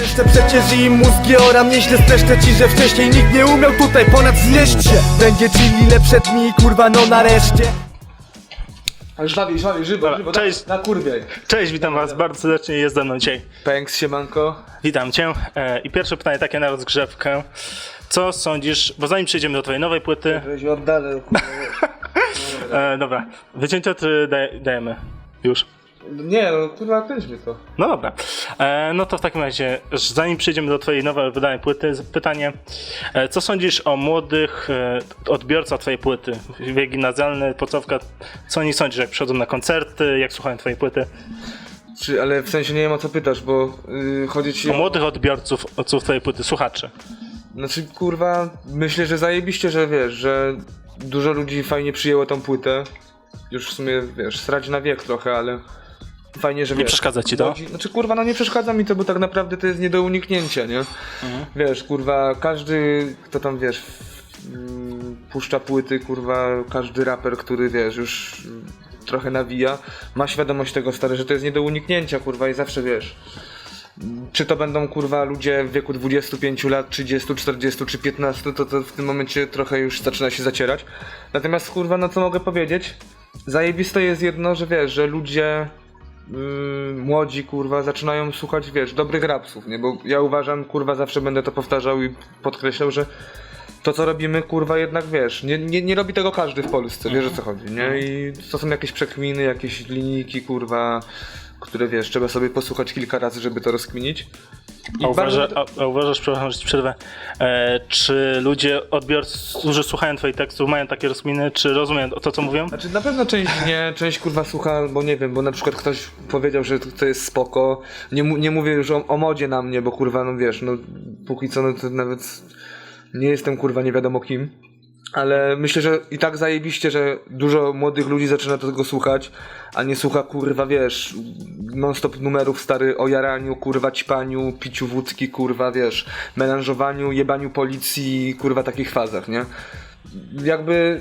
Jeszcze przecież i mózgi oram Nieźle streszczę ci, że wcześniej nikt nie umiał tutaj ponad znieść się Będzie chilli lepsze dni, kurwa no nareszcie Ale żwawiej, żwawiej, żywo, Dobra, żywo, cześć. na, kurwie. Cześć, witam was bardzo serdecznie, jest ze mną dzisiaj. Pęks, siemanko. Witam cię. E, I pierwsze pytanie takie na rozgrzewkę. Co sądzisz, bo zanim przejdziemy do twojej nowej płyty, Żeś oddalę, kurwa. e, dobra, wycięcia czy daj, dajemy? Już. Nie, no kurwa, kręćmy to. No dobra. E, no to w takim razie, zanim przejdziemy do twojej nowej wydanej płyty, pytanie, e, co sądzisz o młodych e, odbiorcach twojej płyty? Wiek gimnazjalny, podstawka, co oni sądzisz, jak przychodzą na koncerty, jak słuchają twojej płyty? Czy, ale w sensie nie wiem o co pytasz, bo yy, chodzi ci O młodych odbiorców, odbiorców twojej płyty, słuchaczy. Znaczy, kurwa, myślę, że zajebiście, że wiesz, że dużo ludzi fajnie przyjęło tą płytę. Już w sumie, wiesz, srać na wiek trochę, ale fajnie, że Nie wiesz, przeszkadza ci to? młodzi- Znaczy, kurwa, no nie przeszkadza mi to, bo tak naprawdę to jest nie do uniknięcia, nie? Mhm. Wiesz, kurwa, każdy, kto tam, wiesz, mm, puszcza płyty, kurwa, każdy raper, który, wiesz, już trochę nawija, ma świadomość tego, stary, że to jest nie do uniknięcia, kurwa, i zawsze, wiesz, czy to będą kurwa ludzie w wieku 25 lat, 30, 40 czy 15, to, to w tym momencie trochę już zaczyna się zacierać. Natomiast kurwa, no co mogę powiedzieć? Zajebiste jest jedno, że wiesz, że ludzie yy, młodzi kurwa zaczynają słuchać, wiesz, dobrych rapsów, nie? Bo ja uważam, kurwa, zawsze będę to powtarzał i podkreślał, że to co robimy, kurwa, jednak wiesz, nie, nie, nie robi tego każdy w Polsce, wiesz o co chodzi, nie? I to są jakieś przekminy, jakieś linijki, kurwa, które wiesz, trzeba sobie posłuchać kilka razy, żeby to rozkminić. A, uważa, bardzo- a, a uważasz, przepraszam, że ci przerwę, e, czy ludzie, odbiorcy, którzy słuchają twoich tekstów, mają takie rozkminy, czy rozumieją to, co mówią? Znaczy na pewno część nie, część kurwa słucha, bo nie wiem, bo na przykład ktoś powiedział, że to, to jest spoko. Nie, nie mówię już o, o modzie na mnie, bo kurwa, no wiesz, no póki co no to nawet nie jestem kurwa nie wiadomo kim. Ale myślę, że i tak zajebiście, że dużo młodych ludzi zaczyna tego słuchać, a nie słucha kurwa, wiesz, non-stop numerów stary o jaraniu, kurwa ćpaniu, piciu wódki, kurwa, wiesz, melanżowaniu, jebaniu policji, kurwa takich fazach, nie? jakby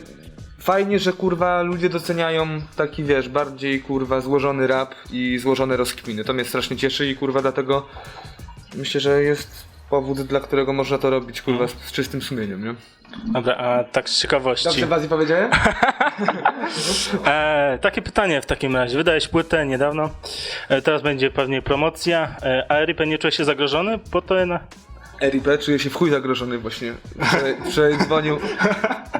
fajnie, że kurwa ludzie doceniają taki wiesz, bardziej kurwa złożony rap i złożone rozkminy. To mnie strasznie cieszy i kurwa dlatego myślę, że jest powód, dla którego można to robić kurwa z, z czystym sumieniem, nie? Dobra, a tak z ciekawości. was powiedziałem? E, takie pytanie w takim razie. Wydałeś płytę niedawno, e, teraz będzie pewnie promocja, e, a Ripper nie czuje się zagrożony? Po to na... RIP czuje się w chuj zagrożony właśnie. Wczoraj dzwonił,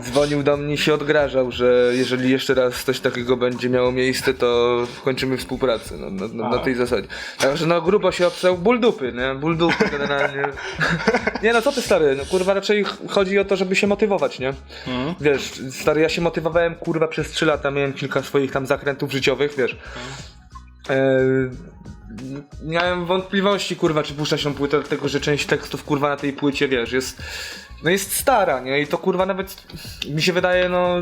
dzwonił do mnie i się odgrażał, że jeżeli jeszcze raz coś takiego będzie miało miejsce, to kończymy współpracę no, na, na, na tej zasadzie. Także no grubo się obsał ból dupy, nie? Ból dupy generalnie. Nie no co ty stary, no kurwa raczej ch- chodzi o to, żeby się motywować, nie? Wiesz, stary, ja się motywowałem kurwa przez 3 lata, miałem kilka swoich tam zakrętów życiowych, wiesz. E, miałem wątpliwości, kurwa, czy puszczać tą płytę, dlatego że część tekstów, kurwa, na tej płycie, wiesz, jest, no jest stara, nie? I to, kurwa, nawet mi się wydaje, no,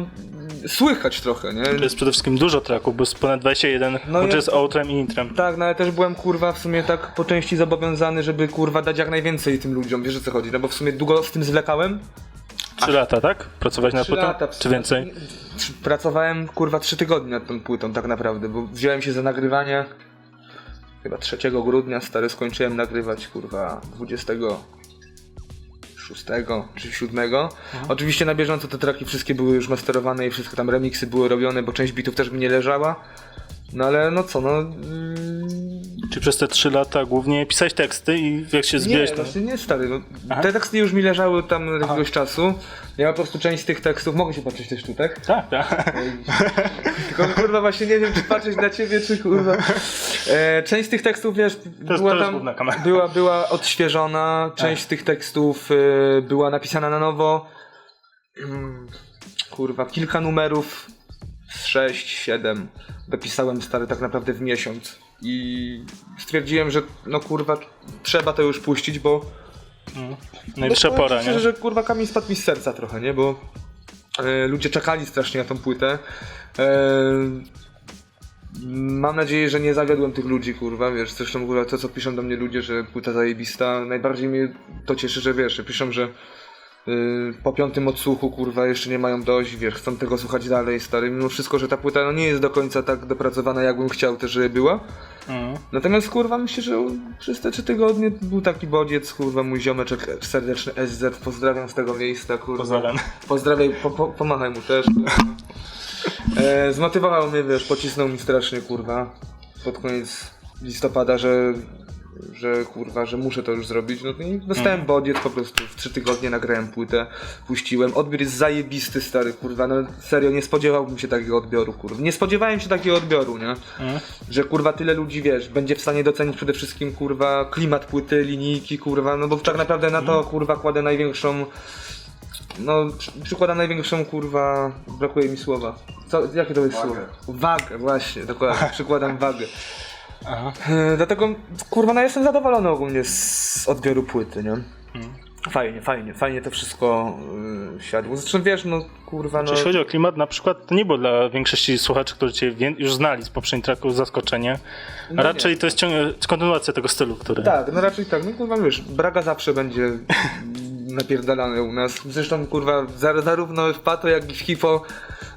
słychać trochę, nie? To jest przede wszystkim dużo tracków, bo jest ponad 21, No ja- z outrem i intrem. Tak, no ale też byłem, kurwa, w sumie tak po części zobowiązany, żeby, kurwa, dać jak najwięcej tym ludziom, wiesz o co chodzi, no bo w sumie długo z tym zwlekałem. 3 lata, tak? Pracować nad Trzy płytą? lata Czy więcej? Pracowałem, kurwa, trzy tygodnie nad tą płytą, tak naprawdę, bo wziąłem się za nagrywanie chyba 3 grudnia, stary, skończyłem nagrywać, kurwa, 26 czy 7. Oczywiście na bieżąco te traki wszystkie były już masterowane i wszystkie tam remiksy były robione, bo część bitów też mi nie leżała. No ale no co, no... mm, Czy przez te 3 lata głównie pisałeś teksty i jak się Nie, zbierać to... właśnie nie stary. No, te teksty już mi leżały tam jakiegoś czasu. Ja po prostu część z tych tekstów, mogę się patrzeć też tu, tak? Tak, tak. Tylko kurwa właśnie nie wiem, czy patrzeć na ciebie, czy kurwa. E, część z tych tekstów, wiesz, była to jest tam. Była, była odświeżona, część z tych tekstów e, była napisana na nowo. Mm, Kurwa, kilka numerów z 6, 7 dopisałem stary tak naprawdę w miesiąc. I stwierdziłem, że no kurwa, trzeba to już puścić, bo Najwyższa no, powiem pora, ci nie? szczerze, że kurwa kamień spadł mi z serca trochę, nie? Bo e, ludzie czekali strasznie na tą płytę. E, mam nadzieję, że nie zawiodłem tych ludzi, kurwa, wiesz, zresztą kurwa to co piszą do mnie ludzie, że płyta zajebista, najbardziej mnie to cieszy, że wiesz, że piszą, że Yy, po piątym odsłuchu, kurwa, jeszcze nie mają dość, wiesz, chcą tego słuchać dalej, stary. Mimo wszystko, że ta płyta no, nie jest do końca tak dopracowana, jakbym chciał też, żeby była. Mhm. Natomiast, kurwa, myślę, że przez te trzy tygodnie był taki bodziec, kurwa, mój ziomeczek serdeczny SZ, pozdrawiam z tego miejsca, kurwa. Pozdrawiam. Pozdrawiaj, po, po, pomachaj mu też. E, zmotywował mnie, wiesz, pocisnął mi strasznie, kurwa, pod koniec listopada, że, że kurwa, że muszę to już zrobić. No i dostałem bodziec po prostu, w trzy tygodnie nagrałem płytę, puściłem. Odbiór jest zajebisty, stary, kurwa, no serio, nie spodziewałbym się takiego odbioru, kurwa. Nie spodziewałem się takiego odbioru, nie? Że kurwa tyle ludzi, wiesz, będzie w stanie docenić przede wszystkim, kurwa, klimat płyty, linijki, kurwa, no bo tak naprawdę na to, kurwa, kładę największą no, przy- przykładam największą kurwa. Brakuje mi słowa. Co, jakie to jest słowo? Wagę, właśnie, dokładnie. Przykładam wagę. Aha. E, dlatego kurwa, no jestem zadowolony ogólnie z odbioru płyty, nie? Fajnie, fajnie, fajnie to wszystko y, siadło. Zresztą wiesz, no kurwa, no. Jeśli chodzi o klimat, na przykład to nie było dla większości słuchaczy, którzy cię już znali z poprzednich tracków zaskoczenie. No raczej nie. to jest kontynuacja tego stylu, który. Tak, no raczej tak. No kurwa wiesz, Braga zawsze będzie napierdalany u nas. Zresztą kurwa zar- zarówno w Pato jak i w Hipo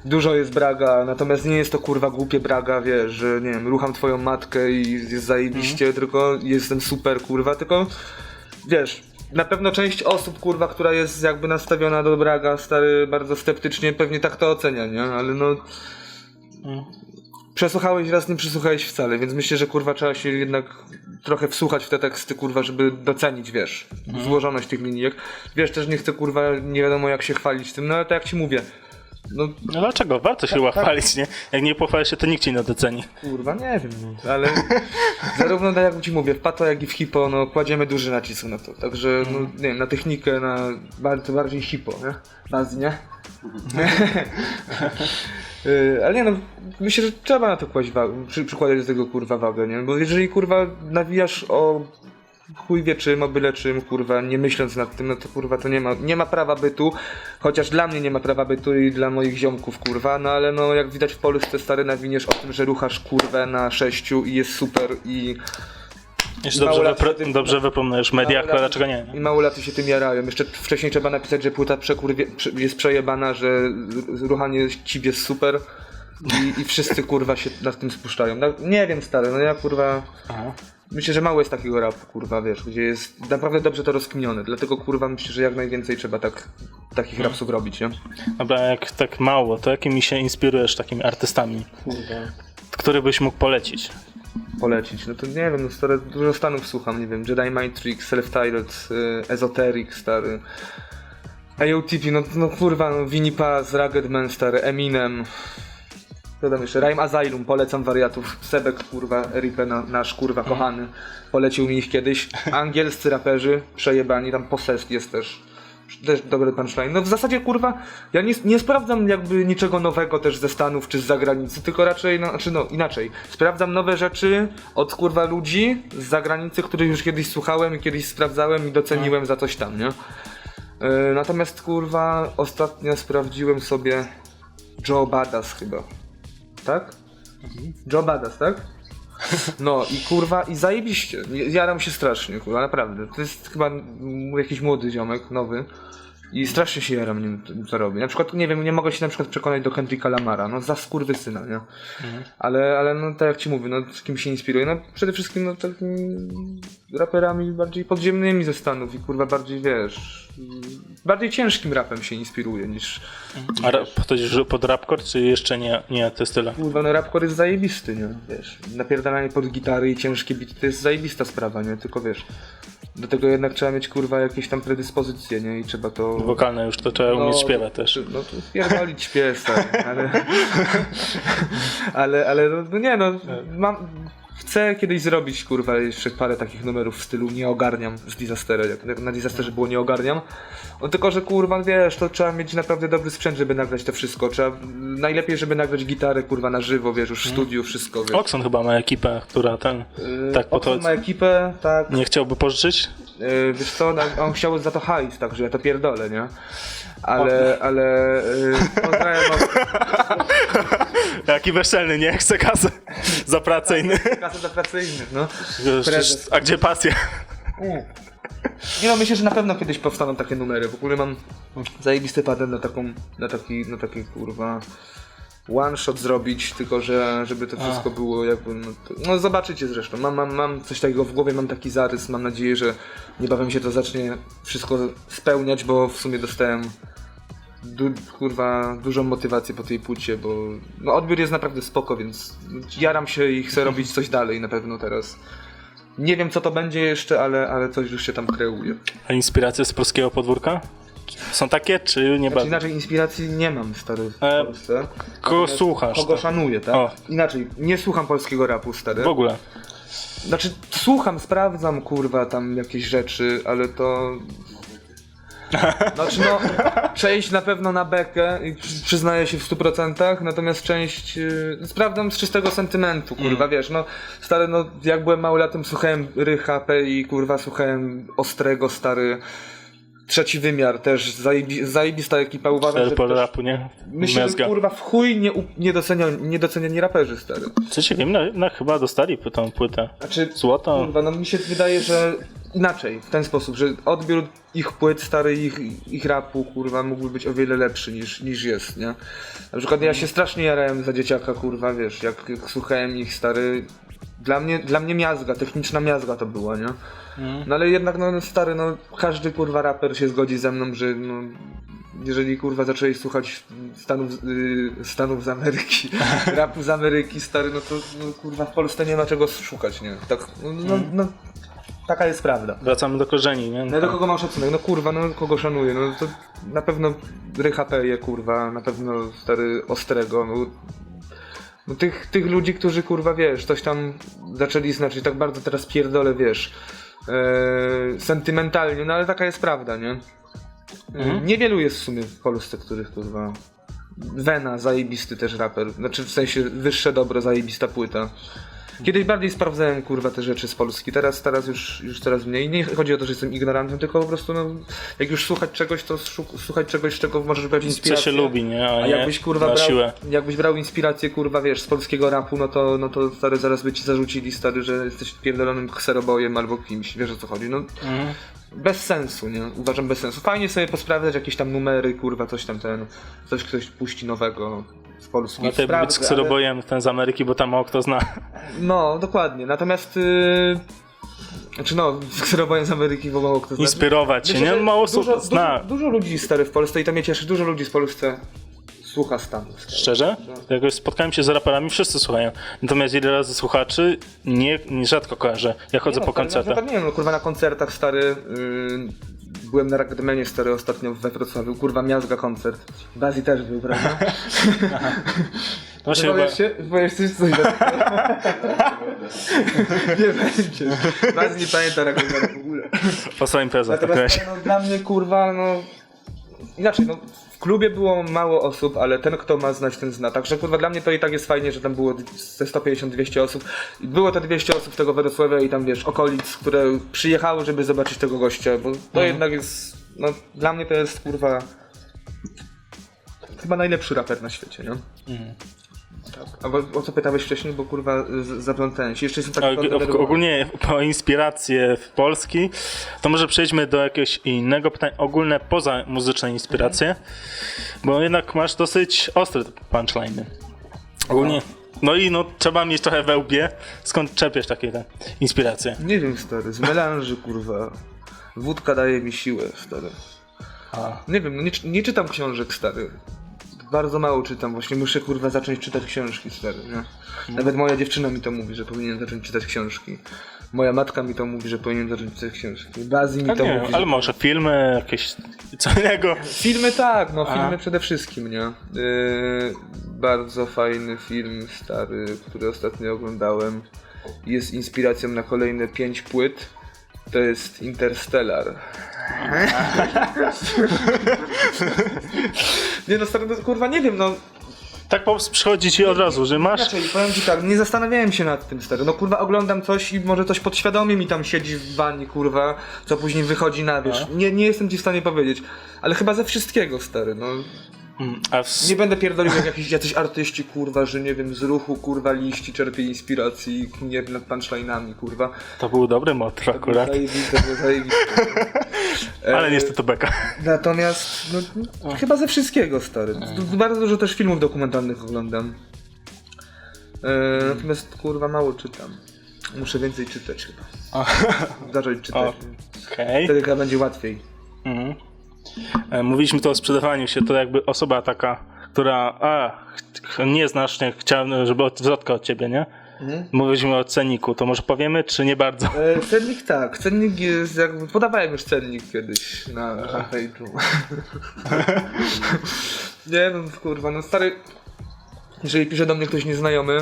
dużo jest Braga, natomiast nie jest to kurwa głupie Braga, wiesz, że nie wiem, rucham twoją matkę i jest zajebiście, tylko jestem super kurwa, tylko wiesz, na pewno część osób, kurwa, która jest jakby nastawiona do Braga, stary, bardzo sceptycznie, pewnie tak to ocenia, nie? Ale no... Przesłuchałeś raz, nie przesłuchałeś wcale, więc myślę, że kurwa trzeba się jednak trochę wsłuchać w te teksty, kurwa, żeby docenić, wiesz, złożoność tych linijek. Wiesz, też nie chcę, kurwa, nie wiadomo jak się chwalić tym, no ale tak jak ci mówię, no No dlaczego? Warto się tak. chwalić, nie? Jak nie pochwalisz się, to nikt cię nie doceni. kurwa, nie wiem, no, ale zarówno tak jak ci mówię, w Pato jak i w Hipo, no kładziemy duży nacisk na to, także, no nie wiem, na technikę, na bardzo bardziej Hipo, nie? Bazji, nie? Y, Ale nie no, myślę, że trzeba na to kłaść wagę, przy, przykładać do tego kurwa wagę, nie? Bo jeżeli kurwa nawijasz o chuj wie czym, o byle czym, kurwa, nie myśląc nad tym, no to kurwa to nie ma, nie ma prawa bytu, chociaż dla mnie nie ma prawa bytu i dla moich ziomków, kurwa, no ale no jak widać w Polsce stary nawiniesz o tym, że ruchasz kurwę na sześciu i jest super i, Mało dobrze, wypro- tym- dobrze wypomniesz w mediach, Mało dlaczego nie? nie? i mało lat się tym jarają. Jeszcze wcześniej trzeba napisać, że płyta przekurwie, prze, jest przejebana, że ruchanie cip jest super i, i wszyscy kurwa się nad tym spuszczają. No, nie wiem stary, no ja kurwa... Aha. Myślę, że mało jest takiego rapu, kurwa, wiesz, gdzie jest naprawdę dobrze to rozkminione. Dlatego, kurwa, myślę, że jak najwięcej trzeba tak, takich rapsów robić, nie? Dobra, jak tak mało, to jakimi się inspirujesz takimi artystami, Kurwa. który byś mógł polecić? Polecić, no to nie wiem, no stary, dużo stanów słucham, nie wiem, Jedi Mind Trick, Self-Titled, y, Esoteric, stary. AOTP, no, no kurwa, no, Winnie Paz, Rugged Man, stary, Eminem. Co tam jeszcze? Rhyme Asylum, polecam wariatów. Sebek, kurwa, Ripe, na, nasz kurwa kochany. Polecił mi ich kiedyś. Angielscy raperzy, przejebani, tam Possessed jest też. Też dobry punchline. No w zasadzie kurwa, ja nie, nie sprawdzam jakby niczego nowego też ze Stanów czy z zagranicy, tylko raczej, no, znaczy no inaczej. Sprawdzam nowe rzeczy od kurwa ludzi z zagranicy, których już kiedyś słuchałem i kiedyś sprawdzałem i doceniłem za coś tam, nie? Yy, natomiast kurwa, ostatnio sprawdziłem sobie Joe Badass chyba. Tak? Joe Badass, tak? No i kurwa, i zajebiście. Jaram się strasznie, kurwa, naprawdę. To jest chyba jakiś młody ziomek, nowy. I strasznie się jaram nim, co robi. Na przykład, nie wiem, nie mogę się na przykład przekonać do Kendricka Lamara, no za skurwysyna, nie? Ale, ale no tak jak ci mówię, no z kim się inspiruję? No przede wszystkim no takimi raperami bardziej podziemnymi ze Stanów i kurwa bardziej, wiesz, bardziej ciężkim rapem się inspiruję niż... A rap, podchodzisz pod rapcore, czy jeszcze nie, nie te style? Kurwa, no rapcore jest zajebisty, nie? Wiesz, napierdalanie pod gitary i ciężkie bity to jest zajebista sprawa, nie? Tylko wiesz, do tego jednak trzeba mieć kurwa jakieś tam predyspozycje, nie? I trzeba to... Wokalne już, to trzeba umieć śpiewać też. No to pierdolić śpiew, stary, ale... ale, ale no, no nie no, mam... Chcę kiedyś zrobić, kurwa, jeszcze parę takich numerów w stylu nie ogarniam z Disastera, jak jak na Disasterze było nie ogarniam. No tylko, że kurwa, wiesz, to trzeba mieć naprawdę dobry sprzęt, żeby nagrać to wszystko. Trzeba, najlepiej, żeby nagrać gitarę, kurwa, na żywo, wiesz, już w studiu, wszystko, wiesz. Oxon chyba ma ekipę, która ten Yy, tak Oxford podchodzi. ma ekipę, tak. Nie chciałby pożyczyć? Yy, wiesz co, no, on chciał za to hajs, także ja to pierdolę, nie? Ale, ale... Yy, pozdrawiam Jaki weselny, nie chce kasy za pracę inny. kasy za no. A gdzie pasja? Nie no, myślę, że na pewno kiedyś powstaną takie numery. W ogóle mam zajebisty patent na taką, na taki, na taki kurwa one shot zrobić, tylko że żeby to wszystko było jakby, no, to, no zobaczycie zresztą. Mam, mam, mam coś takiego w głowie, mam taki zarys, mam nadzieję, że niebawem się to zacznie wszystko spełniać, bo w sumie dostałem du, kurwa dużą motywację po tej płycie, bo no, odbiór jest naprawdę spoko, więc jaram się i chcę robić coś dalej na pewno teraz. Nie wiem co to będzie jeszcze, ale, ale coś już się tam kreuje. A inspiracje z polskiego podwórka? Są takie, czy nie Znaczy, bardzo? inaczej inspiracji nie mam stary w E, Polsce. Kogo słuchasz? Kogo tak? szanuję, tak? O. Inaczej, nie słucham polskiego rapu stary. W ogóle. Znaczy, słucham, sprawdzam kurwa tam jakieś rzeczy, ale to. Znaczy no, część na pewno na bekę i przy- przyznaję się w 100%, natomiast część yy, sprawdzam z czystego sentymentu, kurwa, wiesz, no stary, no jak byłem małolatym słuchałem Rycha, i kurwa, słuchałem Ostrego, stary, Trzeci Wymiar też, zajebi, zajebista ekipa, uważam, że Pol też, rapu, nie? myślę, że kurwa w chuj nie, u- niedoceniani, niedoceniani raperzy, stary. Co się wiem, no, no chyba dostali tą płytę. Znaczy, Złoto. Kurwa, no mi się wydaje, że inaczej, w ten sposób, że odbiór ich płyt, stary, ich, ich rapu, kurwa, mógłby być o wiele lepszy niż, niż jest, nie? Na przykład ja się strasznie jarałem za dzieciaka, kurwa, wiesz, jak, jak słuchałem ich, stary, dla mnie, dla mnie miazga, techniczna miazga to była, nie? No ale jednak, no stary, no każdy, kurwa, raper się zgodzi ze mną, że, no, jeżeli kurwa zacząłeś słuchać Stanów, y, Stanów z Ameryki, rapu z Ameryki, stary, no to no, kurwa w Polsce nie ma czego szukać, nie? Tak, no, no, no taka jest prawda. Wracamy do korzeni, nie? No do kogo mam szacunek? No kurwa, no kogo szanuję? No to na pewno Rycha Peje, kurwa, na pewno stary Ostrego, no, no tych, tych ludzi, którzy kurwa wiesz, coś tam zaczęli znaczyć, tak bardzo teraz pierdolę, wiesz, e, sentymentalnie, no ale taka jest prawda, nie? E, Niewielu jest w sumie w Polsce, których kurwa. Wena, zajebisty też raper. Znaczy w sensie wyższe dobro, zajebista płyta. Kiedyś bardziej sprawdzałem kurwa te rzeczy z Polski, teraz, teraz już, już coraz mniej. Nie chodzi o to, że jestem ignorantem, tylko po prostu no, jak już słuchać czegoś, to szuk- słuchać czegoś, czego możesz brać Co inspirację. się lubi, nie? A, A jakbyś kurwa brał, siłę. jakbyś brał inspirację kurwa wiesz z polskiego rapu, no to, no to stary zaraz by ci zarzucili stary, że jesteś pierdolonym kserobojem albo kimś, wiesz o co chodzi. No Mhm. bez sensu, nie? Uważam bez sensu. Fajnie sobie posprawdzać jakieś tam numery, kurwa, coś tam ten, coś ktoś puści nowego z Polski. No ty być ale- ten z Ameryki, bo tam mało kto zna. No, dokładnie. Natomiast yy... Znaczy no, kserobojem z Ameryki bo mało kto zna. Inspirować się, nie? Mało osób dużo, zna. Dużo, dużo ludzi stary w Polsce i to mnie cieszy, dużo ludzi z Polsce słucha Stanów. stary. Szczerze? Jakoś spotkałem się z raperami, wszyscy słuchają. Natomiast ile razy słuchaczy, nie, nie rzadko kojarzę. Ja chodzę Nie po no, koncertach. No, no, nie wiem, no kurwa na koncertach stary. Yy, byłem na Rackdemanie stary ostatnio we Wrocławiu, kurwa miazga koncert. Bazi też był, prawda? Właśnie chyba, Boisz się? Boisz się coś Nie będzie. Bazi nie pamięta Rackdemana w ogóle. po swoim Natomiast razie. no, dla mnie kurwa, no. Inaczej, no. W klubie było mało osób, ale ten kto ma znać, ten zna. Także kurwa dla mnie to i tak jest fajnie, że tam było ze 150-200 osób. Było te 200 osób tego Wrocławia i tam wiesz, okolic, które przyjechały, żeby zobaczyć tego gościa, bo to jednak jest. No dla mnie to jest kurwa. Chyba najlepszy raper na świecie, nie? Tak. A bo, o co pytałeś wcześniej, bo kurwa zaplątałem się. Jeszcze jestem tak og- ogólnie po inspirację w Polski, to może przejdźmy do jakiegoś innego pytania, ogólne poza muzyczne inspiracje, bo jednak masz dosyć ostre punchline'y. Ogólnie, no i no trzeba mieć trochę we łbie, skąd czerpiesz takie te inspiracje? Nie wiem, stary, z melanży, kurwa. Wódka daje mi siłę, stary. A. Nie wiem, no nie, nie czytam książek, stary. Bardzo mało czytam, właśnie muszę, kurwa, zacząć czytać książki, stary, nie? Nawet moja dziewczyna mi to mówi, że powinien zacząć czytać książki. Moja matka mi to mówi, że powinien zacząć czytać książki. Bazi mi A to nie, mówi, ale że... może filmy, jakieś co innego. Filmy tak, no A. filmy przede wszystkim, nie? Yy, bardzo fajny film, stary, który ostatnio oglądałem. Jest inspiracją na kolejne pięć płyt. To jest Interstellar. nie no, stary, no, kurwa, nie wiem, no. Tak po prostu przychodzi ci od razu, że masz Inaczej, powiem ci tak, nie zastanawiałem się nad tym, stary. No kurwa, oglądam coś i może coś podświadomie mi tam siedzi w bani, kurwa, co później wychodzi na wierzch. Nie, nie jestem ci w stanie powiedzieć, ale chyba ze wszystkiego, stary, no. Mm, w... Nie będę pierdolił jak jakiś, jacyś artyści, kurwa, że nie wiem, z ruchu, kurwa, liści czerpie inspiracji i knie nad punchline'ami, kurwa. To był dobry motto akurat. Zajebiste, było zajebiste. Ale E, niestety beka. Natomiast, no, chyba ze wszystkiego, stary. D- Bardzo dużo też filmów dokumentalnych oglądam. E, natomiast, kurwa, mało czytam. Muszę więcej czytać chyba. Zacząć czytać. Okej. Wtedy chyba będzie łatwiej. Mhm. E, Mówiliśmy tu o sprzedawaniu się, to jakby osoba taka, która a, nie znasz, nie chciałem, żeby od, zwrotka od ciebie, nie? Mówiliśmy o cenniku, to może powiemy, czy nie bardzo? E, cennik tak, cennik jest jakby, podawałem już cennik kiedyś na fanpage'u. nie wiem, kurwa, no stary, jeżeli pisze do mnie ktoś nieznajomy,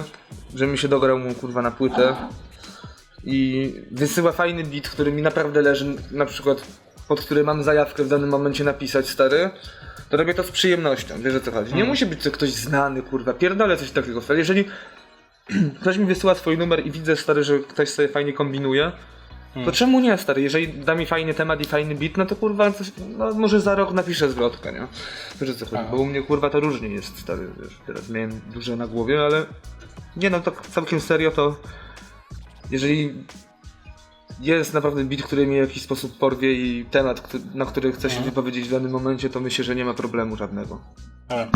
że mi się dograł mu kurwa na płytę i wysyła fajny beat, który mi naprawdę leży, na przykład pod który mam zajawkę w danym momencie napisać, stary, to robię to z przyjemnością, wiesz o co chodzi. Nie musi być to ktoś znany, kurwa, pierdolę coś takiego, stary. Jeżeli ktoś mi wysyła swój numer i widzę, stary, że ktoś sobie fajnie kombinuje, to czemu nie, stary? Jeżeli da mi fajny temat i fajny beat, no to kurwa, coś, no może za rok napiszę zwrotkę, nie? Wiesz o co chodzi, bo u mnie kurwa to różnie jest, stary, wiesz, teraz miałem duże na głowie, ale nie no, tak całkiem serio to jeżeli jest naprawdę beat, który mnie w jakiś sposób porwie i temat, na który chcę się wypowiedzieć w danym momencie, to myślę, że nie ma problemu żadnego. E,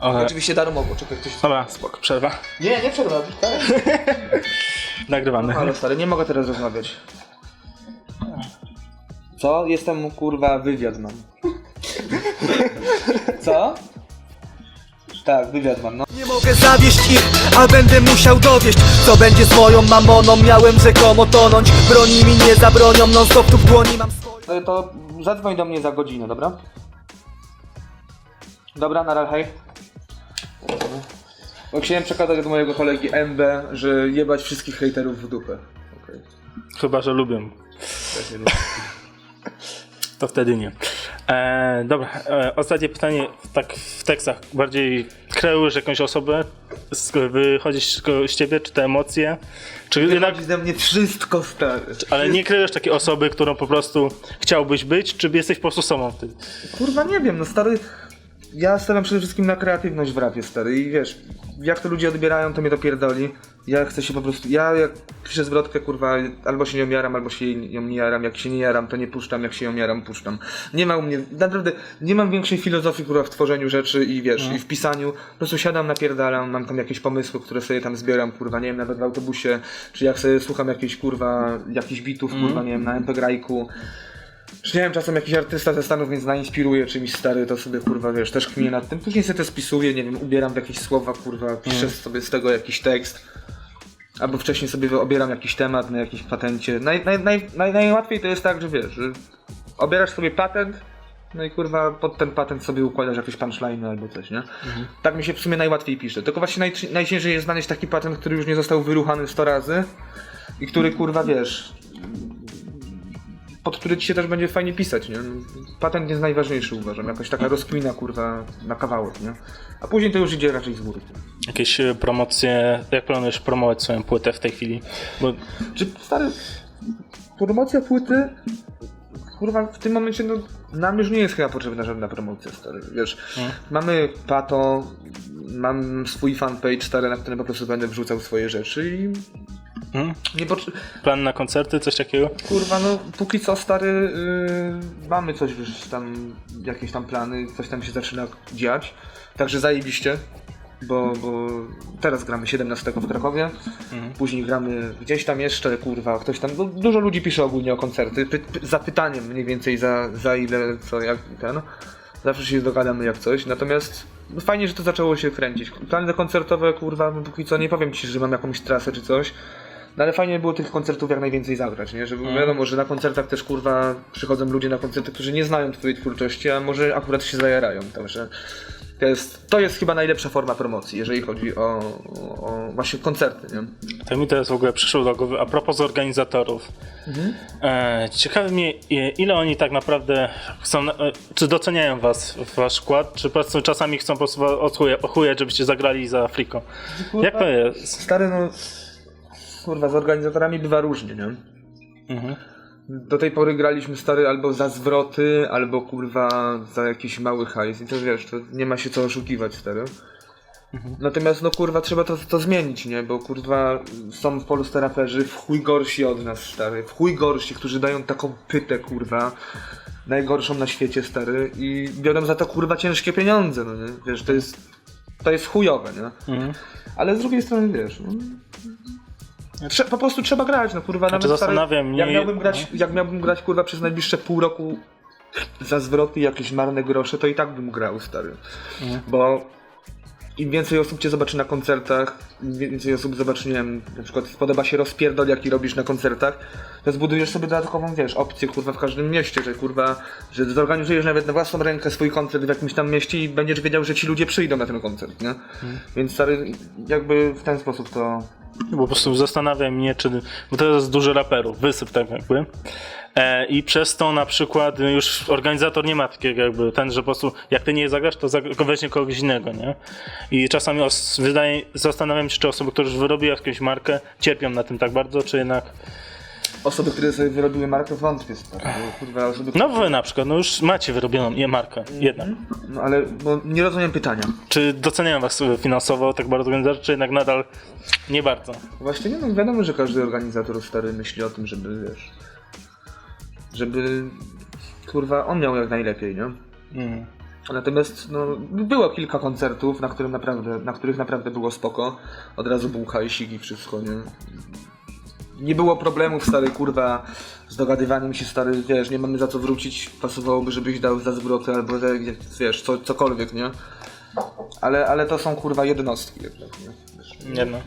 o, Oczywiście darmowo, czekaj, ktoś... Dobra, spoko, przerwa. Nie, nie przerwa, tak? Nagrywamy. Ale stary, nie mogę teraz rozmawiać. Co? Jestem kurwa wywiad mam. Co? Tak, wywiad mam, no. Nie mogę zawieść ich, a będę musiał dowieść Co będzie z moją mamoną, miałem rzekomo tonąć Broni mi nie zabronią, non stop tu w dłoni mam swoje No to zadzwoń do mnie za godzinę, dobra? Dobra, na hej. Bo chciałem przekazać do mojego kolegi MB, że jebać wszystkich hejterów w dupę. Okej. Chyba, że lubię. To wtedy nie. E, dobra, e, ostatnie pytanie, tak w tekstach bardziej kreujesz jakąś osobę, wychodzi z, z ciebie, czy te emocje, czy jednak, Wychodzi ze mnie wszystko stary. ale nie kreujesz takiej osoby, którą po prostu chciałbyś być, czy jesteś po prostu sobą wtedy? Kurwa nie wiem, no stary. Ja stawiam przede wszystkim na kreatywność w rapie, stary. I wiesz, jak to ludzie odbierają, to mnie to pierdoli. Ja chcę się po prostu. Ja jak piszę zwrotkę, kurwa, albo się nią jaram, albo się ją nie jaram. Jak się nie jaram, to nie puszczam, jak się ją jaram, puszczam. Nie ma u mnie, naprawdę, nie mam większej filozofii, kurwa, w tworzeniu rzeczy i wiesz, i w pisaniu. Po prostu siadam, napierdalam, mam tam jakieś pomysły, które sobie tam zbieram, kurwa, nie wiem, nawet w autobusie, czy jak sobie słucham jakiejś, kurwa, jakichś bitów, kurwa, nie wiem, na MP-grajku. Czy nie wiem, czasem jakiś artysta ze Stanów mnie zainspiruje czymś stary, to sobie kurwa wiesz, też kminię nad tym. Później sobie to spisuję, nie wiem, ubieram w jakieś słowa, kurwa, piszę sobie z tego jakiś tekst. Albo wcześniej sobie obieram jakiś temat na jakimś patencie. Naj, naj, naj, naj, najłatwiej to jest tak, że wiesz, że obierasz sobie patent, no i kurwa pod ten patent sobie układasz jakieś punchline albo coś, nie? Tak mi się w sumie najłatwiej pisze. Tylko właśnie naj, najciężej jest znaleźć taki patent, który już nie został wyruchany 100 razy i który kurwa wiesz, pod który ci się też będzie fajnie pisać, nie? Patent jest najważniejszy uważam, jakaś taka rozkmina kurwa na kawałek, nie? A później to już idzie raczej z góry. Jakieś e, promocje, jak planujesz promować swoją płytę w tej chwili? Bo Czy stary, promocja płyty, kurwa w tym momencie no nam już nie jest chyba potrzebna żadna promocja, stary, wiesz, mamy pato, mam swój fanpage, stary, na którym po prostu będę wrzucał swoje rzeczy i hmm? plan na koncerty, coś takiego? Kurwa, no póki co stary, yy, mamy coś już tam, jakieś tam plany, coś tam się zaczyna dziać, także zajebiście, bo, bo teraz gramy 17 w Krakowie, później gramy gdzieś tam jeszcze, kurwa, ktoś tam, no, dużo ludzi pisze ogólnie o koncerty, py, py, za pytaniem mniej więcej za, za ile, co, jak i ten, zawsze się dogadamy jak coś, natomiast no, fajnie, że to zaczęło się kręcić. Plany koncertowe, kurwa, no, póki co nie powiem ci, że mam jakąś trasę czy coś, no ale fajnie było tych koncertów jak najwięcej zagrać, nie? Żeby wiadomo, że na koncertach też kurwa przychodzą ludzie na koncerty, którzy nie znają twojej twórczości, a może akurat się zajarają. Także to jest, to jest chyba najlepsza forma promocji, jeżeli chodzi o, o właśnie koncerty, nie? To mi teraz w ogóle przyszło do głowy, a propos organizatorów. E, ciekawi mnie, e, ile oni tak naprawdę chcą, e, czy doceniają was, w wasz wkład, czy po prostu czasami chcą po prostu ochujać, żebyście zagrali za Afriko. Jak to jest? Stary, no kurwa, z organizatorami bywa różnie, nie? Mhm. Do tej pory graliśmy stary albo za zwroty, albo kurwa za jakiś mały hajs. I to wiesz, to nie ma się co oszukiwać stary. Natomiast no kurwa trzeba to, to zmienić, nie? Bo kurwa są w Polsce raperzy w chuj gorsi od nas stary. W chuj gorsi, którzy dają taką pytę kurwa. Najgorszą na świecie stary i biorą za to kurwa ciężkie pieniądze, no nie? Wiesz, to jest, to jest chujowe, nie? Mhm. Ale z drugiej strony wiesz, no, Trze- po prostu trzeba grać, no kurwa, nawet Znaczy, zastanawiam mnie- jak miałbym grać, jak miałbym grać kurwa przez najbliższe pół roku za zwroty i jakieś marne grosze, to i tak bym grał, stary. Mhm. Bo im więcej osób cię zobaczy na koncertach, im więcej osób zobaczy, nie wiem, na przykład spodoba się rozpierdol, jaki robisz na koncertach, to zbudujesz sobie dodatkową, wiesz, opcję, kurwa, w każdym mieście, że kurwa, że zorganizujesz nawet na własną rękę swój koncert w jakimś tam mieście i będziesz wiedział, że ci ludzie przyjdą na ten koncert, nie? Więc stary, jakby w ten sposób to Po prostu zastanawiam mnie, czy. Bo to jest dużo raperów, wysyp tak jakby. E, I przez to na przykład już organizator nie ma takiego jakby ten, że po prostu jak ty nie zagrasz, to zag- weźmie kogoś innego, nie? I czasami wydaje, zastanawiam się, czy osoby, które już wyrobiły jakąś markę, cierpią na tym tak bardzo, czy jednak. Osoby, które sobie wyrobiły markę, wątpię stary, bo kurwa osoby... No wy na przykład, no już macie wyrobioną nie markę, jednak. No ale, bo nie rozumiem pytania. Czy doceniają was finansowo tak bardzo organizatorzy, czy jednak nadal nie bardzo? Właśnie nie no, wiadomo, że każdy organizator stary myśli o tym, żeby, wiesz... Żeby... Kurwa, on miał jak najlepiej, nie? Mm. Natomiast no, było kilka koncertów, na, którym naprawdę, na których naprawdę było spoko. Od razu był hajsik i wszystko, nie? Nie było problemów, stary, kurwa, z dogadywaniem się, stary, wiesz, nie mamy za co wrócić, pasowałoby, żebyś dał za zwroty albo za, wiesz, co, cokolwiek, nie? Ale, ale to są, kurwa, jednostki jednak, nie? Nie no.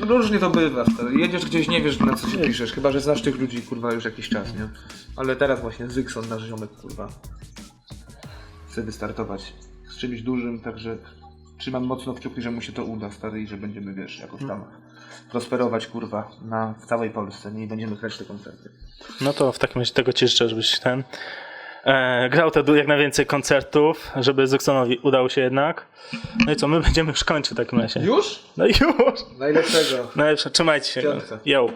Różnie to bywa, stary. Jedziesz gdzieś, nie wiesz na co się piszesz, chyba, że znasz tych ludzi, kurwa, już jakiś czas, nie? Ale teraz właśnie Zykson, nasz ziomek, kurwa, chce wystartować z czymś dużym, także trzymam mocno kciuki, że mu się to uda, stary, i że będziemy, wiesz, jakoś tam prosperować, kurwa, na, w całej Polsce, nie? I będziemy grać te koncerty. No to w takim razie tego ci życzę, żebyś ten e, grał te jak najwięcej koncertów, żeby Zyksonowi udało się jednak. No i co, my będziemy już kończyć w takim razie. Już? No już! Najlepszego. Najlepsze, trzymajcie się. Piątka. Yo.